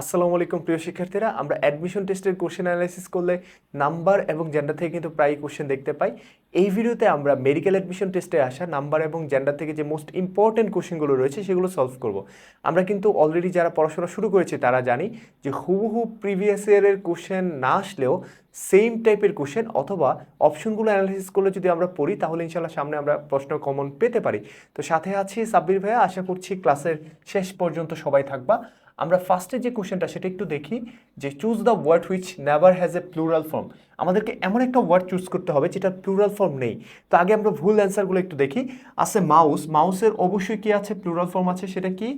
আসসালামু আলাইকুম প্রিয় শিক্ষার্থীরা, আমরা অ্যাডমিশন টেস্টের কোশ্চেন অ্যানালাইসিস করলে নাম্বার এবং জেন্ডার থেকে কিন্তু প্রায় কোশ্চেন দেখতে পাই। এই ভিডিওতে আমরা মেডিকেল অ্যাডমিশন টেস্টে আসা নাম্বার এবং জেন্ডার থেকে যে মোস্ট ইম্পর্টেন্ট কোশ্চেনগুলো রয়েছে সেগুলো সলভ করব। আমরা কিন্তু অলরেডি যারা পড়াশোনা শুরু করেছে তারা জানি যে হুবহু প্রিভিয়াস ইয়ারের কোশ্চেন না আসলেও সেম টাইপের কোশ্চেন অথবা অপশনগুলো অ্যানালাইসিস করলে যদি আমরা পড়ি তাহলে ইনশাল্লাহ সামনে আমরা প্রশ্ন কমন পেতে পারি। তো সাথে আছি সাব্বির ভাইয়া, আশা করছি ক্লাসের শেষ পর্যন্ত সবাই থাকবা। আমরা ফার্স্টে যে কোশ্চেনটা সেটা একটু দেখি যে choose the word which never has a plural form আমাদেরকে এমন একটা ওয়ার্ড চুজ করতে হবে যেটা প্লুরাল ফর্ম নেই। তো আগে আমরা ভুল অ্যান্সারগুলো একটু দেখি। আছে মাউস মাউসের অবশ্যই কি আছে? প্লুরাল ফর্ম আছে। সেটা কি?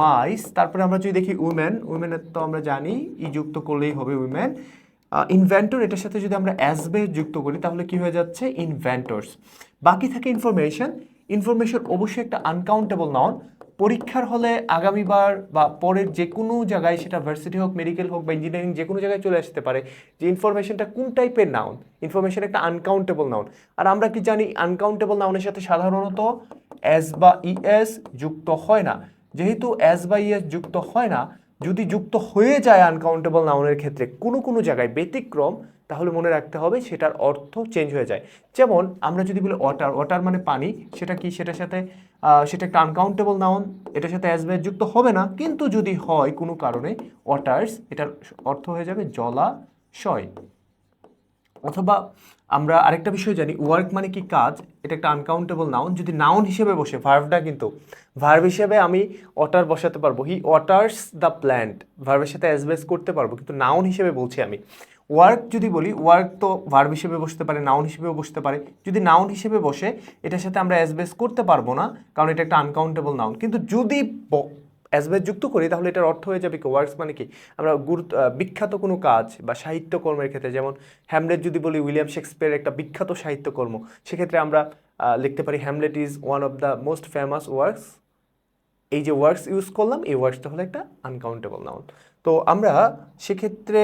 মাইস তারপরে আমরা যদি দেখি উইমেন উইমেনের তো আমরা জানি, ই যুক্ত করলেই হবে উইমেন ইনভেন্টর এটার সাথে যদি আমরা অ্যাসবে যুক্ত করি, তাহলে কি হয়ে যাচ্ছে? ইনভেন্টর্স বাকি থাকে ইনফরমেশন ইনফরমেশন অবশ্যই একটা আনকাউন্টেবল নাউন পরীক্ষার হলে আগামীবার বা পরের যে কোনো জায়গায়, সেটা ভার্সিটি হোক মেডিকেল হোক বা ইঞ্জিনিয়ারিং যে কোনো জায়গায় চলে আসতে পারে, যে ইনফরমেশনটা কোন টাইপের নাউন ইনফরমেশন একটা আনকাউন্টেবল নাউন আর আমরা কি জানি আনকাউন্টেবল নাউনের সাথে সাধারণত এস বা ইএস যুক্ত হয় না। যেহেতু এস বা ইএস যুক্ত হয় না, যদি যুক্ত হয়ে যায় আনকাউন্টেবল নাউনের ক্ষেত্রে, কোনো কোনো জায়গায় ব্যতিক্রম তাহলে মনে রাখতে হবে সেটার অর্থ চেঞ্জ হয়ে যায়। যেমন আমরা যদি বলি ওয়াটার ওয়াটার মানে পানি, সেটা কি? সেটার সাথে সেটা একটা আনকাউন্টেবল নাউন এটার সাথে অ্যাসবে যুক্ত হবে না। কিন্তু যদি হয় কোনো কারণে ওয়াটার্স এটার অর্থ হয়ে যাবে জলাশয়। অথবা আমরা আরেকটা বিষয় জানি ওয়ার্ক মানে কি কাজ? এটা একটা আনকাউন্টেবল নাউন যদি নাউন হিসেবে বসে ভার্ভটা কিন্তু ভার্ভ হিসেবে আমি ওয়াটার বসাতে পারব। হি ওয়াটার্স দ্য প্ল্যান্ট ভার্ভের সাথে অ্যাসবেস করতে পারব। কিন্তু নাউন হিসেবে বলছি আমি। ওয়ার্ক যদি বলি, ওয়ার্ক তো ভার্ব হিসেবে বসতে পারে নাউন হিসেবেও বসতে পারে। যদি নাউন হিসেবে বসে, এটার সাথে আমরা অ্যাসবেস করতে পারব না, কারণ এটা একটা আনকাউন্টেবল নাউন কিন্তু যদি অ্যাসবেস যুক্ত করি, তাহলে এটার অর্থ হয়ে যাবে কি ওয়ার্কস মানে কি? আমরা গুরুত্ব বিখ্যাত কোনো কাজ বা সাহিত্যকর্মের ক্ষেত্রে, যেমন হ্যামলেট যদি বলি উইলিয়াম শেক্সপিয়ার একটা বিখ্যাত সাহিত্যকর্ম, সেক্ষেত্রে আমরা লিখতে পারি Hamlet is one of the most famous works এই যে ওয়ার্কস ইউজ করলাম, এই ওয়ার্কসটা হলো একটা আনকাউন্টেবল নাউন তো আমরা সেক্ষেত্রে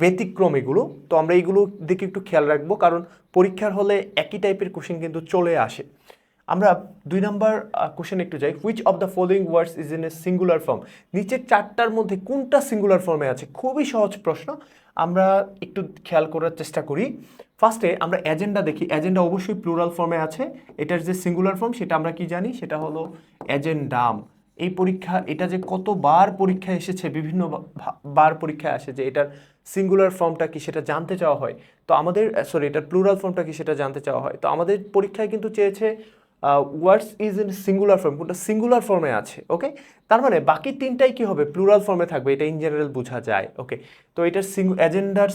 ব্যতিক্রম এগুলো, তো আমরা এইগুলো দিকে একটু খেয়াল রাখব, কারণ পরীক্ষার হলে একই টাইপের কোশ্চেন কিন্তু চলে আসে। আমরা দুই নাম্বার কোশ্চেন একটু যাই। Which of the following words is in a singular form নিচের চারটার মধ্যে কোনটা সিঙ্গুলার ফর্মে আছে? খুবই সহজ প্রশ্ন। আমরা একটু খেয়াল করার চেষ্টা করি। ফার্স্টে আমরা এজেন্ডা দেখি। এজেন্ডা অবশ্যই প্লুরাল ফর্মে আছে। এটার যে সিঙ্গুলার ফর্ম সেটা আমরা কি জানি? সেটা হলো এজেন্ডাম এই পরীক্ষা, এটা যে কতবার পরীক্ষা এসেছে, বিভিন্ন বার পরীক্ষায় আসে যে এটার সিঙ্গুলার ফর্মটা কি সেটা জানতে চাওয়া হয়। তো আমাদের সরি এটার প্লুরাল ফর্মটা কি সেটা জানতে চাওয়া হয়। তো আমাদের পরীক্ষায় কিন্তু চেয়েছে words is in singular form কোনটা সিঙ্গুলার ফর্মে আছে ওকে তার মানে বাকি তিনটাই কি হবে? প্লুরাল ফর্মে থাকবে, এটা ইন জেনারেল বোঝা যায় ওকে তো এটার এজেন্ডার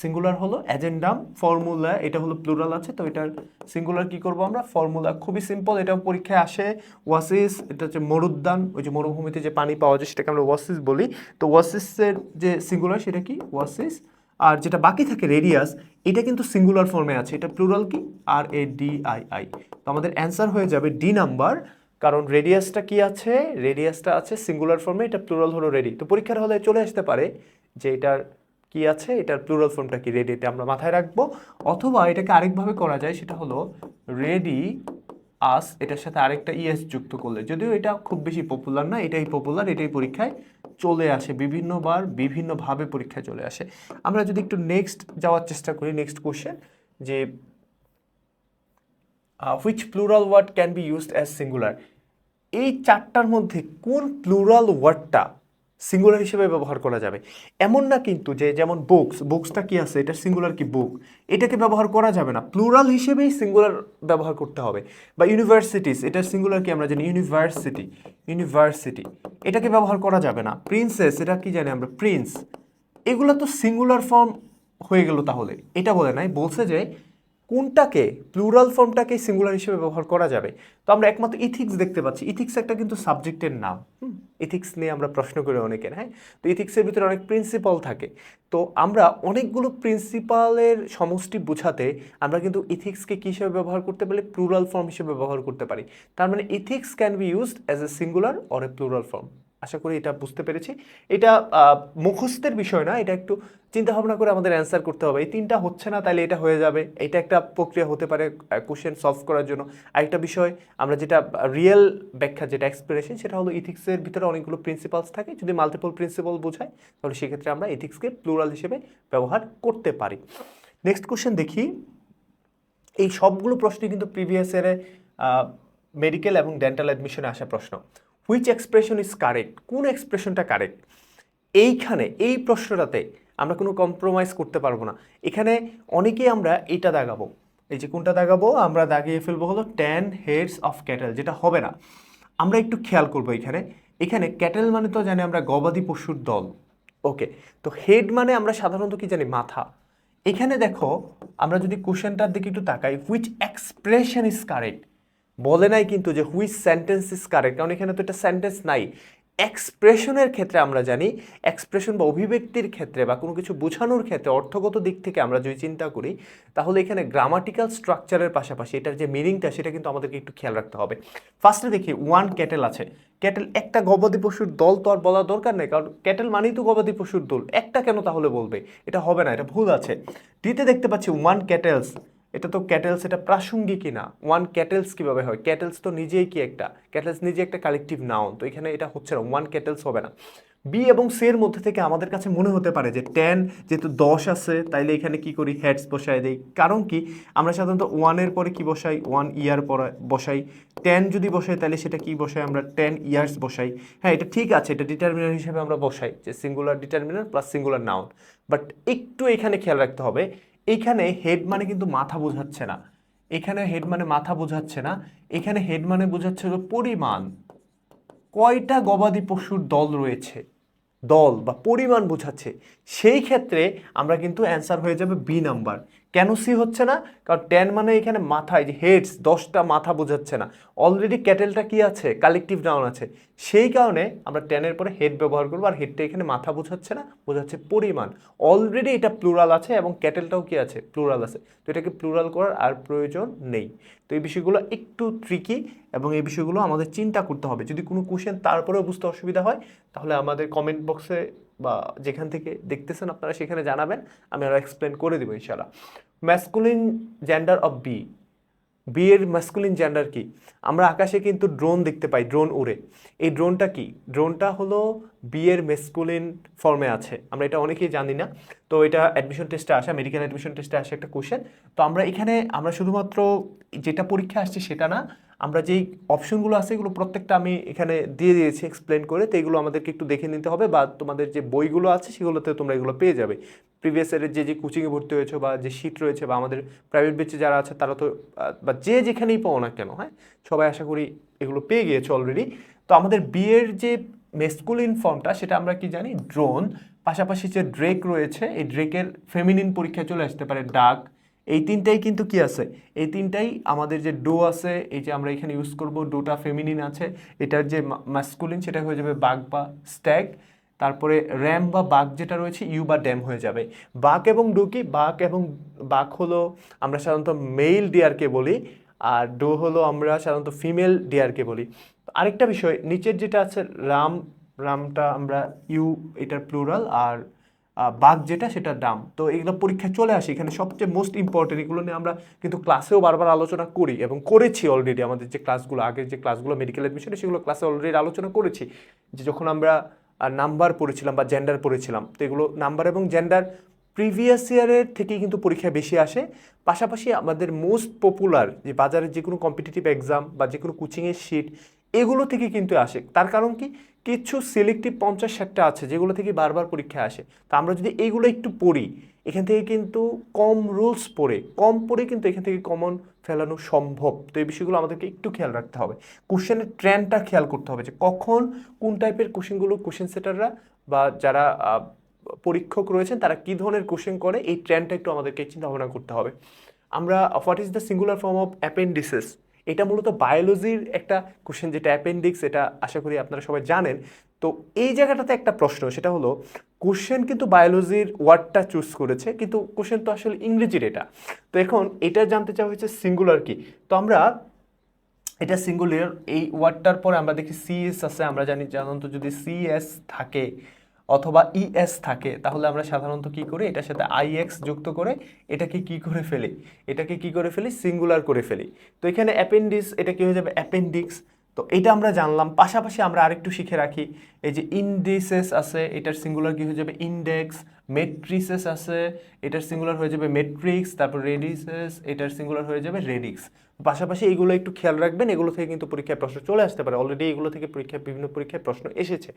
সিঙ্গুলার হলো এজেন্ডাম ফর্মুলা এটা হলো প্লুরাল আছে, তো এটার সিঙ্গুলার কি করব আমরা? ফর্মুলা খুবই সিম্পল এটাও পরীক্ষায় আসে ওয়াসিস এটা হচ্ছে মরুদ্যান, ওই যে মরুভূমিতে যে পানি পাওয়া যায়, সেটাকে আমরা ওয়াসিস বলি, তো ওয়াসিসের যে সিঙ্গুলার সেটা কি? ওয়াসিস আর যেটা বাকি থাকে রেডিয়াস এটা কিন্তু সিঙ্গুলার ফর্মে আছে। এটা প্লুরাল কি? R A D I I তো আমাদের অ্যান্সার হয়ে যাবে ডি নাম্বার কারণ রেডিয়াসটা কি আছে? রেডিয়াসটা আছে সিঙ্গুলার ফর্মে এটা প্লুরাল হলো রেডি তো পরীক্ষার হলে চলে আসতে পারে যে এটার কি আছে, এটার প্লুরাল ফর্মটা কি? রেডি এটা আমরা মাথায় রাখব। অথবা এটাকে আরেকভাবে করা যায়, সেটা হলো রেডি আস এটার সাথে আরেকটা ইএস যুক্ত করলে। যদিও এটা খুব বেশি পপুলার না, এটাই পপুলার এটাই পরীক্ষায় চলে আসে, বিভিন্নবার বিভিন্নভাবে পরীক্ষায় চলে আসে। আমরা যদি একটু নেক্সট যাওয়ার চেষ্টা করি নেক্সট কোশ্চেন যে which plural word can be used as singular এই চারটার মধ্যে কোন প্লুরাল ওয়ার্ডটা সিঙ্গুলার হিসেবে ব্যবহার করা যাবে। এমন না কিন্তু যে যেমন বুকস বুকসটা কি আছে? এটা সিঙ্গুলার কি বুক এটাকে ব্যবহার করা যাবে না। প্লুরাল হিসেবেই সিঙ্গুলার ব্যবহার করতে হবে। বা ইউনিভার্সিটিস এটা সিঙ্গুলার কি আমরা জানি? ইউনিভার্সিটি ইউনিভার্সিটি এটাকে ব্যবহার করা যাবে না। প্রিন্সেস এটা কি জানি আমরা? প্রিন্স এগুলো তো সিঙ্গুলার ফর্ম হয়ে গেল তাহলে। এটা বলে নাই, বলছে যে কোনটাকে প্লুরাল ফর্মটাকে সিঙ্গুলার হিসেবে ব্যবহার করা যাবে? তো আমরা একমাত্র ইথিক্স দেখতে পাচ্ছি। ইথিক্স একটা কিন্তু সাবজেক্টের নাম। ইথিক্স নিয়ে আমরা প্রশ্ন করি অনেকের হ্যাঁ? তো ইথিক্সের ভিতরে অনেক প্রিন্সিপাল থাকে। তো আমরা অনেকগুলো প্রিন্সিপালের সমষ্টি বোঝাতে আমরা কিন্তু ইথিক্সকে কী হিসেবে ব্যবহার করতে পারি? প্লুরাল ফর্ম হিসেবে ব্যবহার করতে পারি। তার মানে ethics can be used as a singular or a plural form আশা করি এটা বুঝতে পেরেছি। এটা মুখস্থের বিষয় না, এটা একটু চিন্তা ভাবনা করে আমাদের অ্যান্সার করতে হবে। এই তিনটা হচ্ছে না তাহলে এটা হয়ে যাবে। এটা একটা প্রক্রিয়া হতে পারে কোশ্চেন সলভ করার জন্য। আরেকটা বিষয়, আমরা যেটা রিয়েল ব্যাখ্যা, যেটা এক্সপ্রেশন সেটা হলো ইথিক্সের ভিতরে অনেকগুলো প্রিন্সিপালস থাকে। যদি মাল্টিপল প্রিন্সিপাল বোঝায় তাহলে সেক্ষেত্রে আমরা ইথিক্সকে প্লুরাল হিসেবে ব্যবহার করতে পারি। নেক্সট কোশ্চেন দেখি। এই সবগুলো প্রশ্নই কিন্তু প্রিভিয়াস ইয়ারে মেডিকেল এবং ডেন্টাল অ্যাডমিশনে আসা প্রশ্ন। হুইচ এক্সপ্রেশন ইজ কারেক্ট কোন এক্সপ্রেশনটা কারেক্ট এইখানে, এই প্রশ্নটাতে আমরা কোনো কম্প্রোমাইজ করতে পারব না। এখানে অনেকেই আমরা এটা দাগাবো। এই যে কোনটা দাগাবো? আমরা দাগিয়ে ফেলব হলো টেন হেডস অফ ক্যাটেল যেটা হবে না। আমরা একটু খেয়াল করব এখানে। এখানে ক্যাটেল মানে তো জানি আমরা গবাদি পশুর দল। ওকে, তো হেড মানে আমরা সাধারণত কি জানি? মাথা। এখানে দেখো, আমরা যদি কোশ্চেনটার দিকে একটু তাকাই হুইচ এক্সপ্রেশন ইজ কারেক্ট বলে নাই কিন্তু যে হুইচ সেন্টেন্স ইজ কারেক্ট কারণ এখানে তো এটা সেন্টেন্স নাই। এক্সপ্রেশনের ক্ষেত্রে আমরা জানি এক্সপ্রেশন বা অভিব্যক্তির ক্ষেত্রে বা কোনো কিছু বোঝানোর ক্ষেত্রে অর্থগত দিক থেকে আমরা যদি চিন্তা করি, তাহলে এখানে গ্রামাটিক্যাল স্ট্রাকচারের পাশাপাশি এটার যে মিনিংটা সেটা কিন্তু আমাদেরকে একটু খেয়াল রাখতে হবে। ফার্স্টে দেখি ওয়ান ক্যাটেল আছে। ক্যাটেল একটা গবাদি পশুর দল তো আর বলার দরকার নেই, কারণ ক্যাটেল মানেই তো গবাদি পশুর দল। একটা কেন তাহলে বলবে? এটা হবে না, এটা ভুল আছে। ডিতে দেখতে পাচ্ছি ওয়ান ক্যাটেলস এটা তো ক্যাটেলস এটা প্রাসঙ্গিকই না। ওয়ান ক্যাটেলস কীভাবে হয়? ক্যাটেলস তো নিজেই কি একটা? ক্যাটেলস নিজে একটা কালেকটিভ নাউন তো এখানে এটা হচ্ছে না ওয়ান ক্যাটেলস হবে না। বি এবং সি এর মধ্যে থেকে আমাদের কাছে মনে হতে পারে যে টেন যেহেতু দশ আছে, তাইলে এখানে কি করি? হেডস বসাই দেই। কারণ কি? আমরা সাধারণত ওয়ানের পরে কি বসাই? ওয়ান ইয়ার পরে বসাই। টেন যদি বসাই তাহলে সেটা কি বসাই? আমরা টেন ইয়ার্স বসাই। হ্যাঁ এটা ঠিক আছে, এটা ডিটারমিনার হিসেবে আমরা বসাই যে singular determiner plus singular noun but একটু এখানে খেয়াল রাখতে হবে এইখানে হেড মানে কিন্তু মাথা বোঝাচ্ছে না। এখানে হেড মানে মাথা বোঝাচ্ছে না। এখানে হেড মানে বোঝাচ্ছে হলো পরিমাণ। কয়টা গবাদি পশুর দল রয়েছে? দল বা পরিমাণ বোঝাচ্ছে। সেই ক্ষেত্রে আমরা কিন্তু অ্যান্সার হয়ে যাবে বি নাম্বার কেন সি হচ্ছে না? কারণ টেন মানে এখানে মাথায় যে হেডস দশটা মাথা বোঝাচ্ছে না। অলরেডি ক্যাটেলটা কি আছে? কালেকটিভ নাউন আছে। সেই কারণে আমরা টেনের পরে হেড ব্যবহার করব আর হেডটা এখানে মাথা বোঝাচ্ছে না, বোঝাচ্ছে পরিমাণ। অলরেডি এটা প্লুরাল আছে এবং ক্যাটেলটাও কি আছে? প্লুরাল আছে। তো এটাকে প্লুরাল করার আর প্রয়োজন নেই। তো এই বিষয়গুলো একটু ট্রিকি এবং এই বিষয়গুলো আমাদের চিন্তা করতে হবে। যদি কোনো কোশ্চেন তারপরেও বুঝতে অসুবিধা হয়, তাহলে আমাদের কমেন্ট বক্সে বা যেখান থেকে দেখতেছেন আপনারা সেখানে জানাবেন, আমি আরও এক্সপ্লেন করে দেবো ইনশাল্লাহ masculine gender of B B এর ম্যাসকুলিন জেন্ডার কি? আমরা আকাশে কিন্তু ড্রোন দেখতে পাই ড্রোন উড়ে। এই ড্রোনটা কি? ড্রোনটা হলো বি এর মেসকুলিন ফর্মে আছে। আমরা এটা অনেকেই জানি না। তো এটা অ্যাডমিশন টেস্টে আসা মেডিকেল অ্যাডমিশন টেস্টে আসা একটা কোশ্চেন তো আমরা এখানে, আমরা শুধুমাত্র যেটা পরীক্ষা আসছে সেটা না আমরা যেই অপশনগুলো আছে এগুলো প্রত্যেকটা আমি এখানে দিয়ে দিয়েছি এক্সপ্লেন করে, তো এগুলো আমাদেরকে একটু দেখে নিতে হবে বা তোমাদের যে বইগুলো আছে সেগুলোতে তোমরা এগুলো পেয়ে যাবে। প্রিভিয়াস ইয়ারের যে যে কোচিংয়ে ভর্তি হয়েছে বা যে সিট রয়েছে বা আমাদের প্রাইভেট বেচে যারা আছে তারা তো, বা যে যেখানেই পাও না কেন হ্যাঁ? সবাই আশা করি এগুলো পেয়ে গিয়েছে অলরেডি তো আমাদের বিয়ের যে মেসকুলিন ফর্মটা সেটা আমরা কি জানি? ড্রোন পাশাপাশি যে ড্রেক রয়েছে, এই ড্রেকের ফেমিনিন পরীক্ষায় চলে আসতে পারে ডাক এই তিনটাই কিন্তু কি আছে? এই তিনটাই আমাদের যে ডো আছে, এই যে আমরা এখানে ইউজ করব, ডোটা ফেমিনিন আছে, এটার যে মাস্কুলিন সেটা হয়ে যাবে বাঘ বা স্ট্যাগ তারপরে র্যাম বা বাঘ যেটা রয়েছে ইউ বা ড্যাম হয়ে যাবে। বাঘ এবং ডো কি? বাঘ এবং বাঘ হলো আমরা সাধারণত মেল ডিয়ারকে বলি, আর ডো হলো আমরা সাধারণত ফিমেল ডিয়ারকে বলি। আরেকটা বিষয়, নিচের যেটা আছে, রাম, রামটা আমরা ইউ এটার প্লুরাল আর বাঘ যেটা সেটা ডাম তো এগুলো পরীক্ষায় চলে আসে। এখানে সবচেয়ে মোস্ট ইম্পর্টেন্ট এগুলো নিয়ে আমরা কিন্তু ক্লাসেও বারবার আলোচনা করি এবং করেছি অলরেডি আমাদের যে ক্লাসগুলো আগের যে ক্লাসগুলো মেডিকেল অ্যাডমিশনে সেগুলো ক্লাসে অলরেডি আলোচনা করেছি। যে যখন আমরা নাম্বার পড়েছিলাম বা জেন্ডার পড়েছিলাম, তো এগুলো নাম্বার এবং জেন্ডার প্রিভিয়াস ইয়ারের থেকেই কিন্তু পরীক্ষা বেশি আসে। পাশাপাশি আমাদের মোস্ট পপুলার যে বাজারের যে কোনো কম্পিটিটিভ এক্সাম বা যে কোনো কোচিংয়ের শিট এগুলো থেকে কিন্তু আসে। তার কারণ কি? কিছু সিলেক্টিভ পঞ্চাশ ষাটটা আছে যেগুলো থেকে বারবার পরীক্ষা আসে। তা আমরা যদি এইগুলো একটু পড়ি, এখান থেকে কিন্তু কম রুলস পড়ে, কম পড়ে কিন্তু এখান থেকে কমন ফেলানো সম্ভব। তো এই বিষয়গুলো আমাদেরকে একটু খেয়াল রাখতে হবে। কোশ্চেনের ট্রেন্ডটা খেয়াল করতে হবে যে কখন কোন টাইপের কোশ্চেনগুলো কোশ্চেন সেটাররা বা যারা পরীক্ষক রয়েছেন তারা কী ধরনের কোশ্চেন করে, এই ট্রেন্ডটা একটু আমাদেরকে চিন্তা ভাবনা করতে হবে। আমরা what is the singular form of appendices এটা মূলত বায়োলজির একটা কোশ্চেন যেটা অ্যাপেন্ডিক্স এটা আশা করি আপনারা সবাই জানেন। তো এই জায়গাটাতে একটা প্রশ্ন, সেটা হলো কোশ্চেন কিন্তু বায়োলজির ওয়ার্ডটা চুজ করেছে, কিন্তু কোশ্চেন তো আসলে ইংরেজির এটা। তো এখন এটা জানতে চাওয়া হয়েছে সিঙ্গুলার কি? তো আমরা এটা সিঙ্গুলার এই ওয়ার্ডটার পরে আমরা দেখি সিএস আছে, আমরা জানি সাধারণত যদি সিএস থাকে অথবা ইএস থাকে, তাহলে আমরা সাধারণত কি করি? এটার সাথে আইএক্স যুক্ত করে এটাকে কি করে ফেলি? এটাকে কি করে ফেলি? সিঙ্গুলার করে ফেলি। তো এখানে অ্যাপেন্ডিক্স এটা কি হয়ে যাবে? অ্যাপেন্ডিক্স তো এটা আমরা জানলাম। পাশাপাশি আমরা আরেকটু শিখে রাখি, এই যে ইন্ডিসেস আছে, এটার সিঙ্গুলার কি হয়ে যাবে? ইন্ডেক্স মেট্রিসেস আছে, এটার সিঙ্গুলার হয়ে যাবে মেট্রিক্স তারপর রেডিসেস এটার সিঙ্গুলার হয়ে যাবে রেডিক্স পাশাপাশি এগুলো একটু খেয়াল রাখবেন, এগুলো থেকে কিন্তু পরীক্ষায় প্রশ্ন চলে আসতে পারে। অলরেডি এগুলো থেকে পরীক্ষায়, বিভিন্ন পরীক্ষায় প্রশ্ন এসেছে।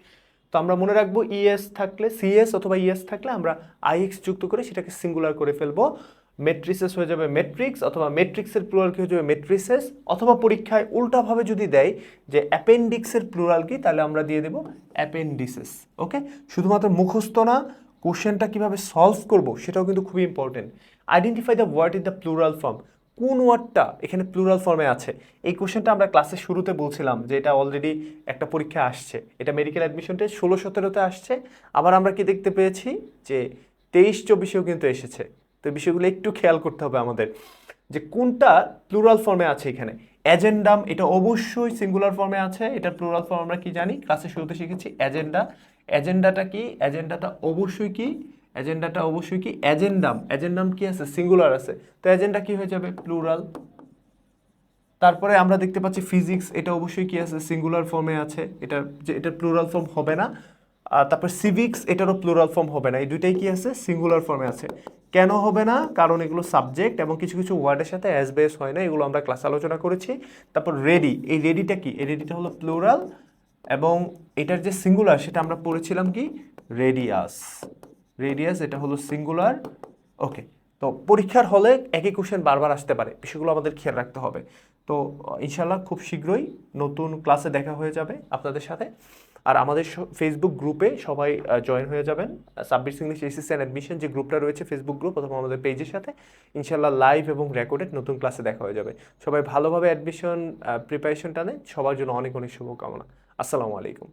তো আমরা মনে রাখব ইএস থাকলে সিএস অথবা ইএস থাকলে আমরা আইএক্স যুক্ত করে সেটাকে সিঙ্গুলার করে ফেলব। মেট্রিসেস হয়ে যাবে মেট্রিক্স অথবা মেট্রিক্সের প্লুরাল কি হয়ে যাবে মেট্রিসেস অথবা পরীক্ষায় উল্টাভাবে যদি দেয় যে অ্যাপেন্ডিক্সের প্লুরাল কি, তাহলে আমরা দিয়ে দেবো অ্যাপেন্ডিসেস ওকে শুধুমাত্র মুখস্থ না, কোশ্চেনটা কীভাবে সলভ করব সেটাও কিন্তু খুবই important identify the word in the plural form কোন ওয়ার্ডটা এখানে প্লুরাল ফর্মে আছে? এই কোশ্চেনটা আমরা ক্লাসের শুরুতে বলছিলাম যে এটা অলরেডি একটা পরীক্ষা আসছে। এটা মেডিকেল অ্যাডমিশন টেস্ট ষোলো সতেরোতে আসছে। আবার আমরা কি দেখতে পেয়েছি? যে তেইশ চব্বিশেও কিন্তু এসেছে। তো বিষয়গুলো একটু খেয়াল করতে হবে আমাদের যে কোনটা প্লুরাল ফর্মে আছে এখানে। অ্যাজেন্ডাম এটা অবশ্যই সিঙ্গুলার ফর্মে আছে, এটা প্লুরাল ফর্ম আমরা কি জানি? ক্লাসে শুরুতে শিখেছি অ্যাজেন্ডা অ্যাজেন্ডাটা কি? অ্যাজেন্ডাটা অবশ্যই কি? অ্যাজেন্ডাটা অবশ্যই কি? অ্যাজেন্ডাম এজেন্ডাম কি আছে? সিঙ্গুলার আছে। তো এজেন্ডা কি হয়ে যাবে? প্লুরাল তারপরে আমরা দেখতে পাচ্ছি ফিজিক্স এটা অবশ্যই কি আছে? সিঙ্গুলার ফর্মে আছে। এটা যে, এটা প্লুরাল ফর্ম হবে না। তারপর সিভিক্স এটারও প্লুরাল ফর্ম হবে না। এই দুইটাই কি আছে? সিঙ্গুলার ফর্মে আছে। কেন হবে না? কারণ এগুলো সাবজেক্ট এবং কিছু কিছু ওয়ার্ডের সাথে অ্যাস বেস হয় না। এগুলো আমরা ক্লাসে আলোচনা করেছি। তারপর রেডি এই রেডিটা কি? এই রেডিটা হলো প্লুরাল এবং এটার যে সিঙ্গুলার সেটা আমরা পড়েছিলাম কি? রেডিয়াস রেডিয়াস এটা হলো সিঙ্গুলার ওকে তো পরীক্ষার হলে একই কোশ্চেন বারবার আসতে পারে। বিষয়গুলো আমাদের খেয়াল রাখতে হবে। তো ইনশাল্লাহ খুব শীঘ্রই নতুন ক্লাসে দেখা হয়ে যাবে আপনাদের সাথে। আর আমাদের ফেসবুক গ্রুপে সবাই জয়েন হয়ে যাবেন। Sabbir English ACC and admission যে গ্রুপটা রয়েছে ফেসবুক গ্রুপ অথবা আমাদের পেজের সাথে, ইনশাল্লাহ লাইভ এবং রেকর্ডেড নতুন ক্লাসে দেখা হয়ে যাবে। সবাই ভালোভাবে অ্যাডমিশন প্রিপারেশনটা নেন। সবার জন্য অনেক অনেক শুভকামনা। আসসালামু আলাইকুম।